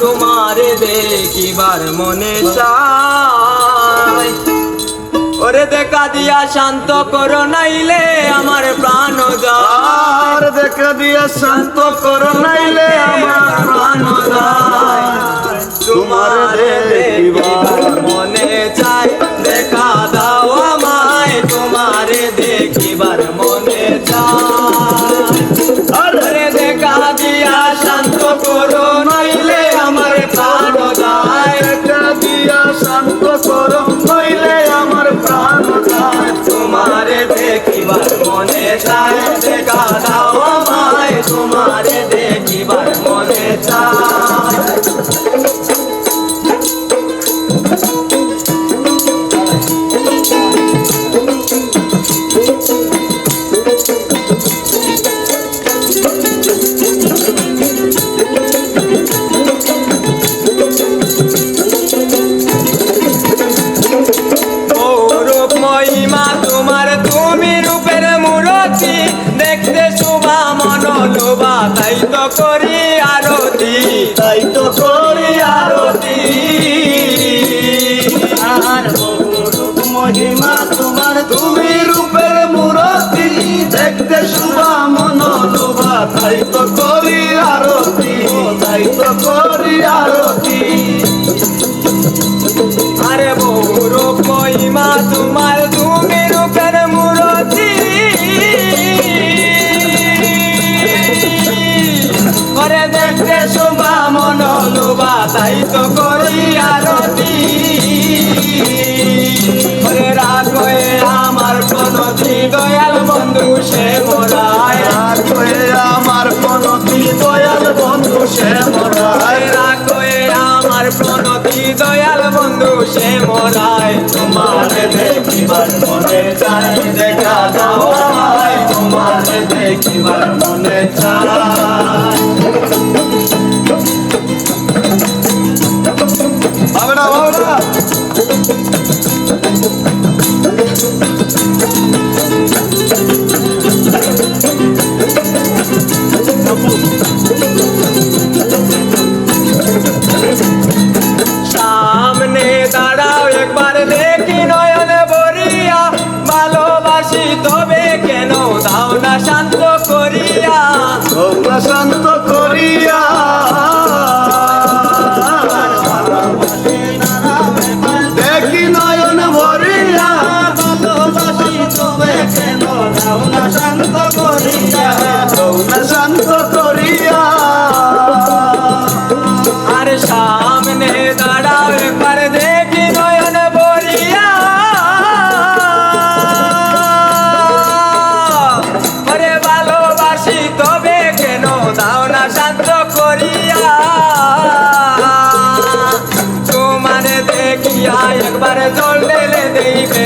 তোমারে দেখিবার মনে চায় ওরে দেখা দিয়া শান্ত করো নাইলে আমার প্রাণ যায়। দেখা দিয়া শান্ত করো নাইলে আমার প্রাণ যায়। দেখা আমায় তোমারে তোমার তুমি রূপের মূরতি। তাই তো করি আরতি। তাই তো করি আরতি। আর মহিমা তোমার তুমি রূপের মূরতি। দেখতে শুভা মন লোভা তাই তো করি আরতি। তাই তো করি আরতি। আরে বহু রূপ মহিমা তোমার তাই তো করি আরতি। করে রাখো আমার প্রণতি দয়াল বন্ধু সে মোরায়। কয়ে আমার পনতি দয়াল বন্ধু সে মরায়। রাখো আমার প্রণতি দয়াল বন্ধু সে মোরায়। তোমারে দেখিবার মনে চাই দেখা দাও আমায়। তোমারে দেখিবার মনে চাই।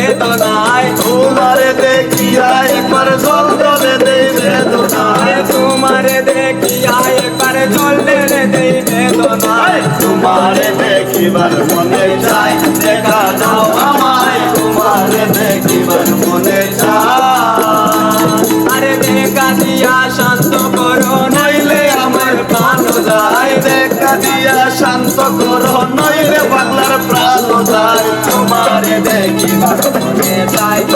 বেদনায়, তোমারে দেখিয়া একবার জল জলে দেই বেদনায়। তোমারে দেখিয়া একবার জল ঢেলে দেই বেদনায়। তোমারে দেখিবার মনে চাই, দেখা দাও আমায়। তোমারে দেখিবার মনে চাই। আরে দেখা দিয়া শান্ত করো, নইলে আমার প্রাণ যায়। দেখা দিয়া শান্ত করো, নইলে বাংলার প্রাণ যায়। তোমারে দেখিবার মনে চাই